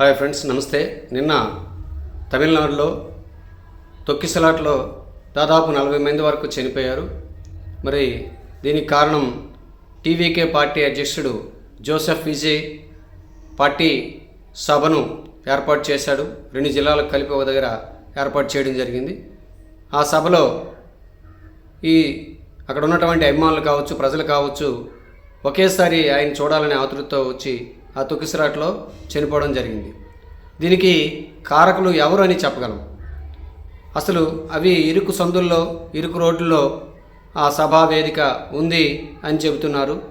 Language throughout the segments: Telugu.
హాయ్ ఫ్రెండ్స్ నమస్తే. నిన్న తమిళనాడులో తొక్కిసలాట్లో దాదాపు నలభై మంది వరకు చనిపోయారు. మరి దీనికి కారణం టీవీకే పార్టీ అధ్యక్షుడు జోసెఫ్ విజయ్ పార్టీ సభను ఏర్పాటు చేశాడు. రెండు జిల్లాలకు కలిపి ఒక దగ్గర ఏర్పాటు చేయడం జరిగింది. ఆ సభలో ఈ అక్కడ ఉన్నటువంటి అభిమానులు కావచ్చు ప్రజలు కావచ్చు ఒకేసారి ఆయన చూడాలనే ఆతృతతో వచ్చి ఆ తొక్కిసరాట్లో చనిపోవడం జరిగింది. దీనికి కారకులు ఎవరు అని చెప్పగలం. అసలు అవి ఇరుకు సందుల్లో ఇరుకు రోడ్లలో ఆ సభా వేదిక ఉంది అని చెబుతున్నారు.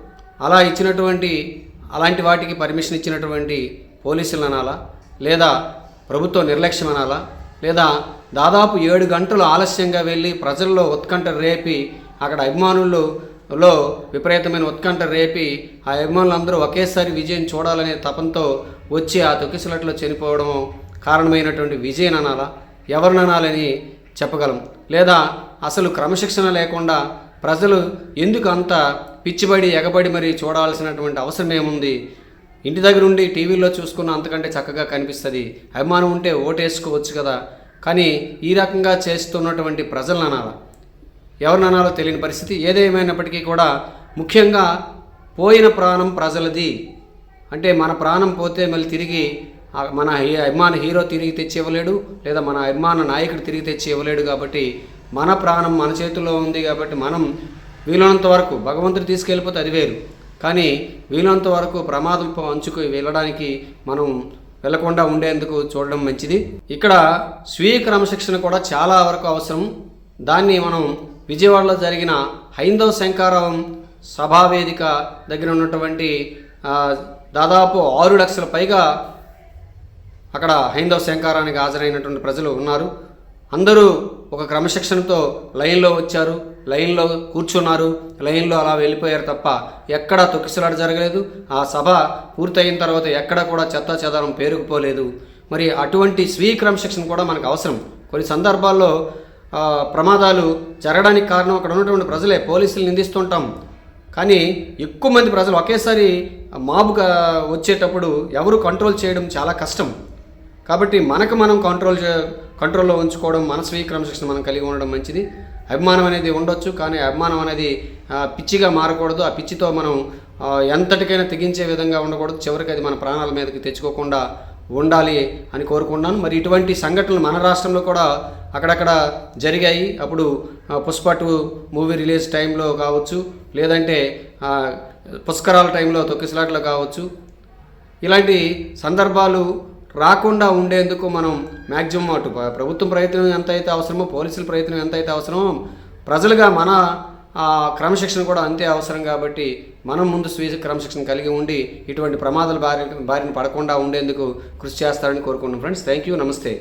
అలా ఇచ్చినటువంటి అలాంటి వాటికి పర్మిషన్ ఇచ్చినటువంటి పోలీసులు అనాలా? లేదా ప్రభుత్వ నిర్లక్ష్యం అనాలా? లేదా దాదాపు ఏడు గంటలు ఆలస్యంగా వెళ్ళి ప్రజల్లో ఉత్కంఠ రేపి అక్కడ అభిమానులు లో విపరీతమైన ఉత్కంఠ రేపి ఆ అభిమానులందరూ ఒకేసారి విజయం చూడాలనే తపంతో వచ్చి ఆ తొక్కిసలట్లో చనిపోవడం కారణమైనటువంటి విజయన్ అనాలా ఎవరిననాలని చెప్పగలం? లేదా అసలు క్రమశిక్షణ లేకుండా ప్రజలు ఎందుకు అంత పిచ్చిబడి ఎగబడి మరి చూడాల్సినటువంటి అవసరం ఏముంది? ఇంటి దగ్గర ఉండి టీవీలో చూసుకున్న అంతకంటే చక్కగా కనిపిస్తుంది. అభిమానం ఉంటే ఓటేసుకోవచ్చు కదా. కానీ ఈ రకంగా చేస్తున్నటువంటి ప్రజలను అనాలా ఎవరిని అనాలో తెలియని పరిస్థితి. ఏదేమైనప్పటికీ కూడా ముఖ్యంగా పోయిన ప్రాణం ప్రజలది. అంటే మన ప్రాణం పోతే మళ్ళీ తిరిగి మన అభిమాన హీరో తిరిగి తెచ్చి ఇవ్వలేడు లేదా మన అభిమాన నాయకుడు తిరిగి తెచ్చి ఇవ్వలేడు కాబట్టి మన ప్రాణం మన చేతుల్లో ఉంది కాబట్టి మనం వీలైనంత వరకు భగవంతుడు తీసుకెళ్ళిపోతే అది వేరు. కానీ వీలైనంత వరకు ప్రమాదం అంచుకు వెళ్ళడానికి మనం వెళ్ళకుండా ఉండేందుకు చూడడం మంచిది. ఇక్కడ స్వీయ క్రమశిక్షణ కూడా చాలా వరకు అవసరం. దాన్ని మనం విజయవాడలో జరిగిన హైందవ శంకారం సభావేదిక దగ్గర ఉన్నటువంటి దాదాపు ఆరు లక్షల పైగా అక్కడ హైందవ శంకారానికి హాజరైనటువంటి ప్రజలు ఉన్నారు. అందరూ ఒక క్రమశిక్షణతో లైన్లో వచ్చారు. లైన్లో కూర్చున్నారు. లైన్లో అలా వెళ్ళిపోయారు తప్ప ఎక్కడా తొక్కిసలాట జరగలేదు. ఆ సభ పూర్తయిన తర్వాత ఎక్కడ కూడా చెత్త చెదారం పేరుకుపోలేదు. మరి అటువంటి స్వీయ క్రమశిక్షణ కూడా మనకు అవసరం. కొన్ని సందర్భాల్లో ప్రమాదాలు జరగడానికి కారణం అక్కడ ఉన్నటువంటి ప్రజలే. పోలీసులు నిందిస్తుంటాం. కానీ ఎక్కువ మంది ప్రజలు ఒకేసారి మాబుగా వచ్చేటప్పుడు ఎవరు కంట్రోల్ చేయడం చాలా కష్టం. కాబట్టి మనకు మనం కంట్రోల్ కంట్రోల్లో ఉంచుకోవడం మన స్వీయ క్రమశిక్షణ మనం కలిగి ఉండడం మంచిది. అభిమానం అనేది ఉండొచ్చు కానీ అభిమానం అనేది పిచ్చిగా మారకూడదు. ఆ పిచ్చితో మనం ఎంతటికైనా తెగించే విధంగా ఉండకూడదు. చివరికి అది మన ప్రాణాల మీదకి తెచ్చుకోకుండా ఉండాలి అని కోరుకుంటున్నాను. మరి ఇటువంటి సంఘటనలు మన రాష్ట్రంలో కూడా అక్కడక్కడ జరిగాయి. అప్పుడు పుష్ప టూ మూవీ రిలీజ్ టైంలో కావచ్చు లేదంటే పుష్కరాల టైంలో తొక్కిసలాట్లో కావచ్చు. ఇలాంటి సందర్భాలు రాకుండా ఉండేందుకు మనం మ్యాక్సిమం అటు ప్రభుత్వం ప్రయత్నం ఎంత అయితే అవసరమో పోలీసుల ప్రయత్నం ఎంత అయితే అవసరమో ప్రజలుగా మన క్రమశిక్షణ కూడా అంతే అవసరం కాబట్టి మనం ముందు స్వీయ క్రమశిక్షణ కలిగి ఉండి ఇటువంటి ప్రమాదాల బారి బారిన పడకుండా ఉండేందుకు కృషి చేస్తారని కోరుకుంటున్నాం. ఫ్రెండ్స్ థ్యాంక్ యూ నమస్తే.